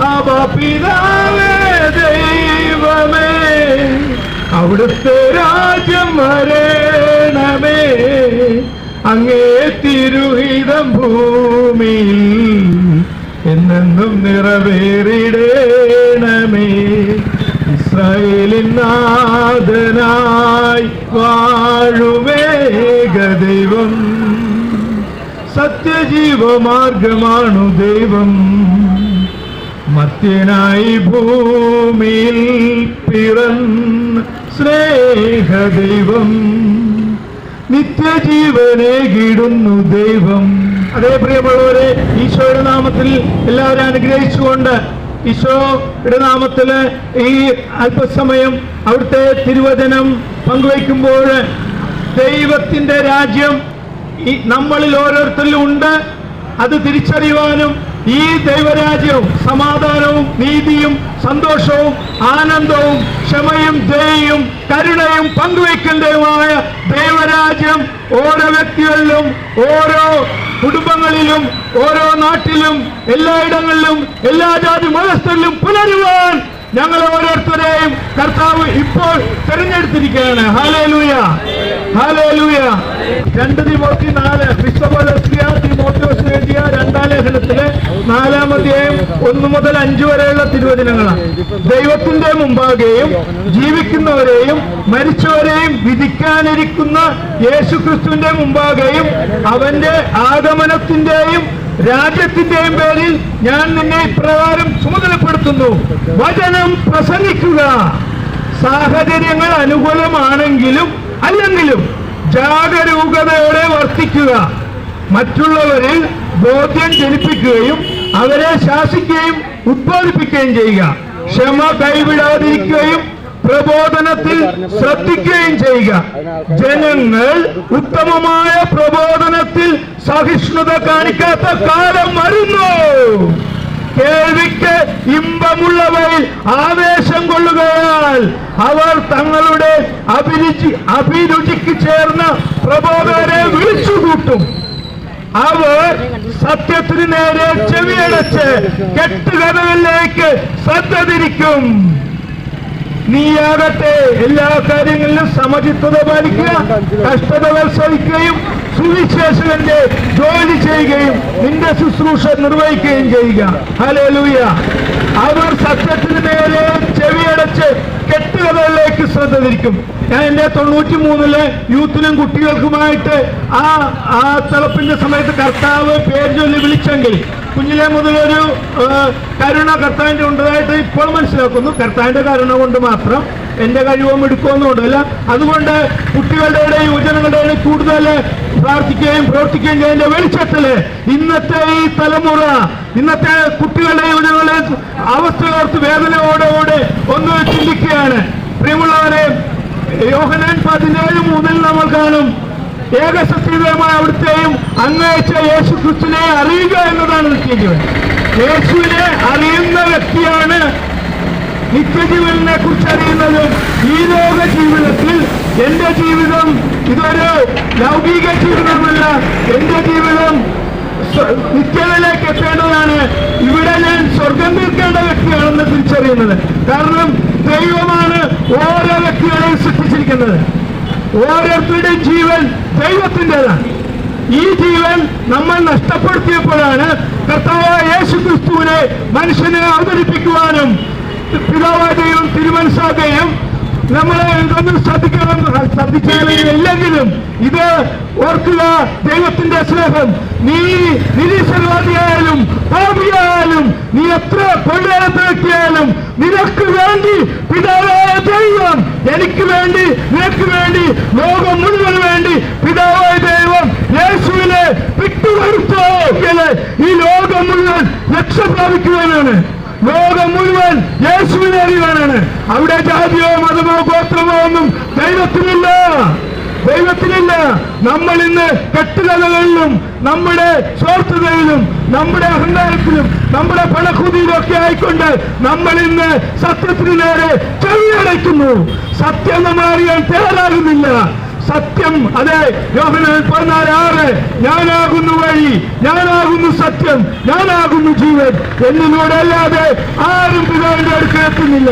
അവ ദൈവമേ അവിടുത്തെ രാജ്യം വരേണമേ. അങ്ങേ തിരുഹിതം ഭൂമിയിൽ എന്നെന്നും നിറവേറിടേണമേ. ഇസ്രായേലിൻ നാഥനായി വാഴുമേക ദൈവം സത്യജീവമാർഗമാണു ദൈവം. മത്യനായി ഭൂമിയിൽ പിറന്ന സ്നേഹദൈവം നിത്യജീവനെ കിടുന്നു ദൈവം. അതേ പ്രിയമുള്ളവരെ ഈശോയുടെ നാമത്തിൽ എല്ലാവരും അനുഗ്രഹിച്ചുകൊണ്ട് ഈശോയുടെ നാമത്തിൽ ഈ അല്പസമയം അവിടുത്തെ തിരുവചനം പങ്കുവയ്ക്കുമ്പോൾ ദൈവത്തിന്റെ രാജ്യം ഈ നമ്മളിൽ ഓരോരുത്തരിലും ഉണ്ട്. അത് തിരിച്ചറിയുവാനും ഈ ദൈവരാജ്യവും സമാധാനവും നീതിയും സന്തോഷവും ആനന്ദവും ക്ഷമയും ദയയും കരുണയും പങ്കുവയ്ക്കേണ്ടതുമായ ദൈവരാജ്യം ഓരോ വ്യക്തികളിലും ഓരോ കുടുംബങ്ങളിലും ഓരോ നാട്ടിലും എല്ലായിടങ്ങളിലും എല്ലാ ജാതി മതസ്ഥരിലും പുലരുവാൻ ഞങ്ങൾ ഓരോരുത്തരെയും കർത്താവ് ഇപ്പോൾ തിരഞ്ഞെടുത്തിരിക്കുകയാണ്. ഹാലേ ലൂയ രണ്ട് തിമോത്തി നാല് ക്രിസ്തോഫലസ്ലിയ തിമോത്തിയോസ് എഴുതിയ രണ്ടാം ലേഖനത്തിലെ നാലാമധ്യായം ഒന്ന് മുതൽ അഞ്ചു വരെയുള്ള തിരുവചനങ്ങളാണ്. ദൈവത്തിന്റെ മുമ്പാകെയും ജീവിക്കുന്നവരെയും മരിച്ചവരെയും വിധിക്കാനിരിക്കുന്ന യേശു ക്രിസ്തുവിന്റെ മുമ്പാകെയും അവന്റെ ആഗമനത്തിന്റെയും രാജ്യത്തിന്റെയും പേരിൽ ഞാൻ നിന്നെ ഇപ്രകാരം ചുമതലപ്പെടുത്തുന്നു. വചനം പ്രസംഗിക്കുക. സാഹചര്യങ്ങൾ അനുകൂലമാണെങ്കിലും അല്ലെങ്കിലും ജാഗരൂകതയോടെ വർത്തിക്കുക. മറ്റുള്ളവരിൽ ബോധ്യം ജനിപ്പിക്കുകയും അവരെ ശാസിക്കുകയും ഉത്പാദിപ്പിക്കുകയും ചെയ്യുക. ക്ഷമ കൈവിടാതിരിക്കുകയും പ്രബോധനത്തിൽ ശ്രദ്ധിക്കുകയും ചെയ്യുക. ജനങ്ങൾ ഉത്തമമായ പ്രബോധനത്തിൽ സഹിഷ്ണുത കാണിക്കാത്ത കാലം വരുന്നു. കേൾവിക്ക് ഇമ്പമുള്ളവയിൽ ആവേശം കൊള്ളുകയാൽ അവർ തങ്ങളുടെ അഭിരുചി അഭിരുചിക്ക് ചേർന്ന പ്രബോധകരെ വിളിച്ചുകൂട്ടും. അവർ സത്യത്തിന് നേരെ ചെവിയടച്ച് കെട്ടുകഥകളിലേക്ക് ശ്രദ്ധ തിരിക്കും. നീയാകട്ടെ എല്ലാ കാര്യങ്ങളിലും സമചിത്വത പാലിക്കുക കഷ്ടതകൾ സഹിക്കുകയും സുവിശേഷകന്റെ ജോലി ചെയ്യുകയും നിന്റെ ശുശ്രൂഷ നിർവഹിക്കുകയും ചെയ്യുക. ഹലോ ലൂയ അവർ സത്യത്തിന് നേരെ ചെവിയടച്ച് കെട്ടുകഥകളിലേക്ക് ശ്രദ്ധ തിരിക്കും. ഞാൻ എന്റെ തൊണ്ണൂറ്റി മൂന്നിലെ യൂത്തിനും കുട്ടികൾക്കുമായിട്ട് ആ ആ തിളപ്പിന്റെ സമയത്ത് കർത്താവ് പേര് ചൊല്ലി വിളിച്ചെങ്കിൽ കുഞ്ഞിലെ ഒരു കരുണ കർത്താവിന്റെ ഉണ്ടതായിട്ട് ഇപ്പോൾ മനസ്സിലാക്കുന്നു. കർത്താവിന്റെ കരുണ കൊണ്ട് മാത്രം എന്റെ കഴിവും എടുക്കുമെന്നുണ്ടല്ല അതുകൊണ്ട് കുട്ടികളുടെ ഇടയിൽ യുവജനങ്ങളുടെ ഇടയിൽ കൂടുതൽ പ്രാർത്ഥിക്കുകയും പ്രവർത്തിക്കുകയും ചെയ്യുന്ന വെളിച്ചത്തിൽ ഇന്നത്തെ ഈ തലമുറ ഇന്നത്തെ കുട്ടികളുടെ യുവജനങ്ങളുടെ അവസ്ഥ ഓർത്ത് വേദനയോടെ ഒന്ന് ചിന്തിക്കുകയാണ്. പ്രിയമുള്ളവരെ യോഹനാൻ പതിനേഴ് മൂന്നിൽ നമ്മൾ കാണും. ഏകസത്യമായ അവിടുത്തെയും അങ്ങയച്ച യേശു ക്രിസ്തുവിനെ അറിയുക എന്നതാണ് നിത്യജീവൻ യേശുവിനെ അറിയുന്ന വ്യക്തിയാണ് നിത്യജീവനെ കുറിച്ച് അറിയുന്നതും ഈ ലോക ജീവിതത്തിൽ എന്റെ ജീവിതം ഇതൊരു ലൗകിക ജീവിതമല്ല. എന്റെ ജീവിതം നിത്യതയിലേക്ക് എത്തേണ്ടതാണ്. ഇവിടെ ഞാൻ സ്വർഗം തീർക്കേണ്ട വ്യക്തിയാണെന്ന് തിരിച്ചറിയുന്നത്. കാരണം ദൈവമാണ് ഓരോ വ്യക്തികളെയും സൃഷ്ടിച്ചിരിക്കുന്നത്. ഓരോരുത്തരുടെയും ജീവൻ ദൈവത്തിന്റെതാണ്. ഈ ജീവൻ നമ്മൾ നഷ്ടപ്പെടുത്തിയപ്പോഴാണ് കർത്താവായ യേശു ക്രിസ്തുവിനെ മനുഷ്യനെ അവതരിപ്പിക്കുവാനും പിതാവായ ദൈവം തിരുമനസാക്കുകയും നമ്മളെ ഇതൊന്നും ശ്രദ്ധിക്കണം ശ്രദ്ധിച്ചില്ലെങ്കിലും ഇത് ഓർക്കുക ദൈവത്തിന്റെ സ്നേഹം. നീ നിരീശ്വരവാദിയായാലും പാപിയായാലും നീ എത്ര കൊള്ളേരത്ത വ്യക്തിയായാലും നിനക്ക് വേണ്ടി പിതാവായ ദൈവം എനിക്ക് വേണ്ടി നിനക്ക് വേണ്ടി ലോകം മുഴുവൻ വേണ്ടി പിതാവായ ദൈവം യേശുവിനെ വിട്ടുവരുത്തോ ഈ ലോകം മുഴുവൻ രക്ഷ പ്രാപിക്കുവാനാണ്. ലോകം മുഴുവൻ യേശുവിനെ അറിയുവാനാണ്. അവിടെ ജാതിയോ മതമോ ഗോത്രമോ ഒന്നും ദൈവത്തിനില്ല. ദൈവത്തിനില്ല. നമ്മൾ ഇന്ന് കെട്ടുകഥകളിലും നമ്മുടെ സ്വാർത്ഥതയിലും നമ്മുടെ അഹങ്കാരത്തിലും നമ്മുടെ പണക്കുതിയിലും ഒക്കെ ആയിക്കൊണ്ട് നമ്മൾ ഇന്ന് സത്യത്തിന് നേരെ ചെവിയടയ്ക്കുന്നു. സത്യം നമ്മൾ അറിയാൻ തയ്യാറാകുന്നില്ല. സത്യം. അതെ യോഹനാൻ പതിനാല് ആറ് ഞാനാകുന്നു വഴി ഞാനാകുന്നു സത്യം ഞാനാകുന്നു ജീവൻ എന്നിലൂടെ അല്ലാതെ ആരും പിതാവിന്റെ അടുക്കൽ എത്തുന്നില്ല.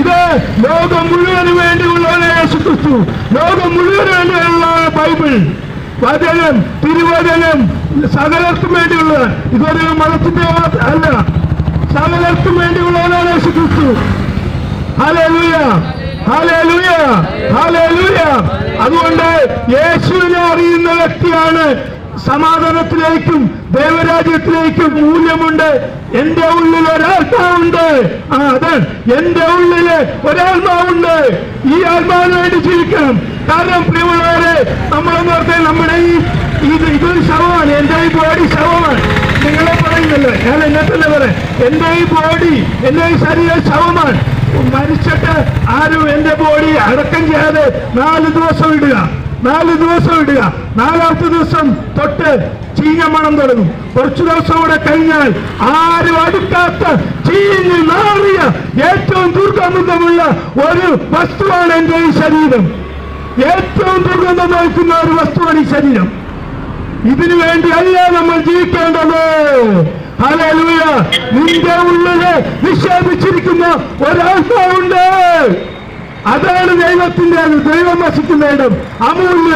ഇത് ലോകം മുഴുവൻ വേണ്ടിയുള്ളവനെ യേശുക്രിസ്തു. ലോകം മുഴുവൻ വേണ്ടിയുള്ള ബൈബിൾ. വചനം തിരുവചനം സകലർക്കും വേണ്ടിയുള്ള ഇതൊരു മതത്തിന്റെ അല്ല സകലർക്കും വേണ്ടിയുള്ളവനാണ് യേശു ക്രിസ്തു ഹലേ ലൂയ ഹല്ലേലൂയ. അതുകൊണ്ട് യേശുവിനെ അറിയുന്ന വ്യക്തിയാണ് സമാധാനത്തിലേക്കും ദേവരാജ്യത്തിലേക്കും മൂല്യമുണ്ട്. എന്റെ ഉള്ളിൽ ഒരാത്മാവുണ്ട്. ആ അതെ. എന്റെ ഉള്ളിൽ ഒരാത്മാവുണ്ട്. ഈ ആത്മാവിന് വേണ്ടി ജീവിക്കണം. കാരണം പ്രിയമുള്ളവരെ നമ്മളെന്ന് പറഞ്ഞാൽ നമ്മുടെ ഈ ഇത് ഇതൊരു ശവമാണ്. എന്റെ ഈ ബോഡി ശവമാണ്. നിങ്ങളെ പറയുന്നല്ലോ. ഞാൻ എന്നെ തന്നെ പറയാം. എന്റെ ഈ ബോഡി എന്റെ ഈ ശരീരം ശവമാണ്. മരിച്ചിട്ട് ആരും എന്റെ ബോഡി അടക്കം ചെയ്യാതെ നാല് ദിവസം ഇടുക. നാല് ദിവസം ഇടുക. നാലാമത്തെ ദിവസം തൊട്ട് ചീഞ്ഞ തുടങ്ങും. കുറച്ചു ദിവസം കൂടെ കഴിഞ്ഞാൽ ആരും അടുക്കാത്ത ചീഞ്ഞ് നാറിയ ഏറ്റവും ദുർഗന്ധമുള്ള ഒരു വസ്തുവാണ് എന്റെ ഈ ശരീരം. ഏറ്റവും ദുർഗന്ധം നോക്കുന്ന ഒരു വസ്തുവാണ് ഈ ശരീരം. ഇതിനു വേണ്ടി വേണ്ടിയല്ല നമ്മൾ ജീവിക്കേണ്ടത്. നിന്റെ ഉള്ളിൽ നിക്ഷേപിച്ചിരിക്കുന്ന ഒരാത്മാവുണ്ട് അതാണ് ദൈവത്തിന്റെ ദൈവം വസിക്കുന്ന ഇടം. അമൂല്യ.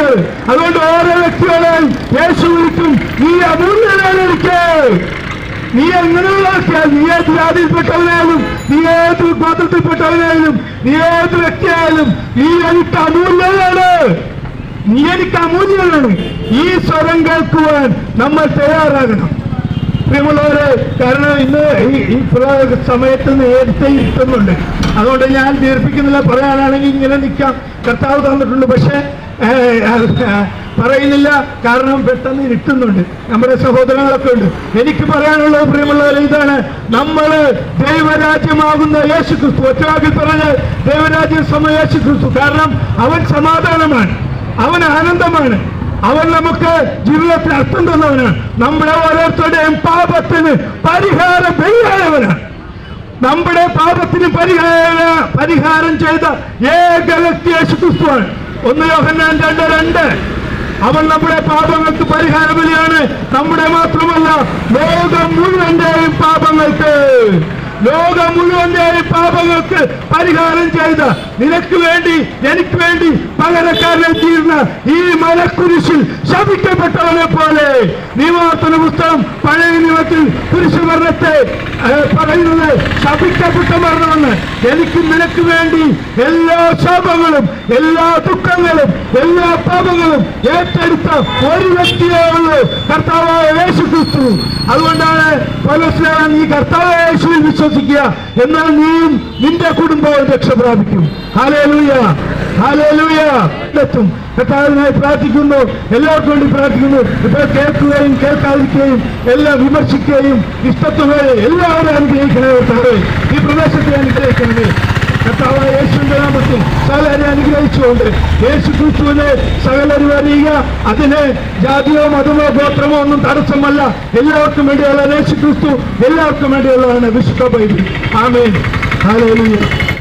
അതുകൊണ്ട് ഓരോ വ്യക്തികളെയും യേശു വിളിക്കും നീ അമൂല്യനാണ് എനിക്ക്. നീ എങ്ങനെയുള്ള നീ ഏത് ജാതിയിൽപ്പെട്ടവനായാലും നീ ഏത് ഗോത്രത്തിൽപ്പെട്ടവനായാലും നീ ഏത് വ്യക്തിയായാലും നീ എനിക്ക് അമൂല്യനാണ്. നീ എനിക്ക് അമൂല്യനാണ്. ഈ സ്വരം കേൾക്കുവാൻ നമ്മൾ തയ്യാറാകണം. പ്രിയമുള്ളവരെ കാരണം ഇന്ന് ഈ സമയത്ത് നേരത്തെ ഇരുത്തുന്നുണ്ട് അതുകൊണ്ട് ഞാൻ ദീർഘിക്കുന്നില്ല പറയാനാണെങ്കിൽ ഇങ്ങനെ നിൽക്കാം. കർത്താവ് തന്നിട്ടുണ്ട് പക്ഷേ പറയുന്നില്ല. കാരണം പെട്ടെന്ന് ഇരുട്ടുന്നുണ്ട്. നമ്മുടെ സഹോദരങ്ങളൊക്കെ ഉണ്ട്. എനിക്ക് പറയാനുള്ളത് പ്രിയമുള്ളവരെ ഇതാണ്. നമ്മൾ ദൈവരാജ്യമാകുന്ന യേശു ക്രിസ്തു ഒറ്റവാക്കിൽ പറഞ്ഞ് ദൈവരാജ്യം സമ യേശു ക്രിസ്തു കാരണം അവൻ സമാധാനമാണ്. അവൻ ആനന്ദമാണ്. അവൻ നമുക്ക് ജീവിതത്തിൽ അർത്ഥം തന്നവനാണ്. നമ്മുടെ ഓരോരുത്തരുടെയും പാപത്തിന് പരിഹാരം ബലിയായവനാണ് നമ്മുടെ പാപത്തിന് പരിഹാര പരിഹാരം ചെയ്ത ഏക വ്യക്തി യേശുക്രിസ്തുവാണ്. ഒന്ന് യോഹന്നാൻ രണ്ട് രണ്ട്. അവൻ നമ്മുടെ പാപങ്ങൾക്ക് പരിഹാര ബലിയാണ് നമ്മുടെ മാത്രമല്ല ലോകം മുഴുവന്റെയും പാപങ്ങൾക്ക് ലോകം മുഴുവന്റെയും പാപങ്ങൾക്ക് പരിഹാരം ചെയ്ത നിനക്ക് വേണ്ടി എനിക്ക് വേണ്ടി പകരക്കാരനെ തീർന്ന ഈ മലക്കുരിശിൽ ശപിക്കപ്പെട്ടവനെ പോലെ നിയമാർത്ഥന പുസ്തകം പഴയ നിയമത്തിൽ ഏഹ്, പറയുന്നത് ശപിക്കപ്പെട്ട മരണമെന്ന് എനിക്ക് നിനക്ക് വേണ്ടി എല്ലാ ശാപങ്ങളും എല്ലാ ദുഃഖങ്ങളും എല്ലാ പാപങ്ങളും ഏറ്റെടുത്ത ഒരു വ്യക്തിയേ ഉള്ളൂ കർത്താവായ യേശു ക്രിസ്തു അതുകൊണ്ടാണ് പൗലോസ്ലേഖൻ നീ കർത്താവായ യേശുവിൽ വിശ്വസിക്കുക എന്നാൽ നീയും നിന്റെ കുടുംബവും രക്ഷ പ്രാപിക്കും. കർത്താവിനായി പ്രാർത്ഥിക്കുന്നു. എല്ലാവർക്കും വേണ്ടി പ്രാർത്ഥിക്കുന്നു. ഇപ്പോൾ കേൾക്കുകയും കേൾക്കാതിരിക്കുകയും എല്ലാം വിമർശിക്കുകയും ഇഷ്ടത്തുകയും എല്ലാവരും അനുഗ്രഹിക്കണേ കർത്താവേ. ഈ പ്രദേശത്തെ അനുഗ്രഹിക്കണമേ. കർത്താവായ യേശുവിന്റെ നാമത്തിൽ സകലരെ അനുഗ്രഹിച്ചുകൊണ്ട് യേശു ക്രിസ്തുവിനെ സകലരും അറിയുക. അതിന് ജാതിയോ മതമോ ഗോത്രമോ ഒന്നും തടസ്സമല്ല. എല്ലാവർക്കും വേണ്ടിയുള്ള യേശു ക്രിസ്തു എല്ലാവർക്കും വേണ്ടിയുള്ളതാണ് വിശുദ്ധ ബൈബിൾ. ആമേൻ. ഹാലേലൂയ.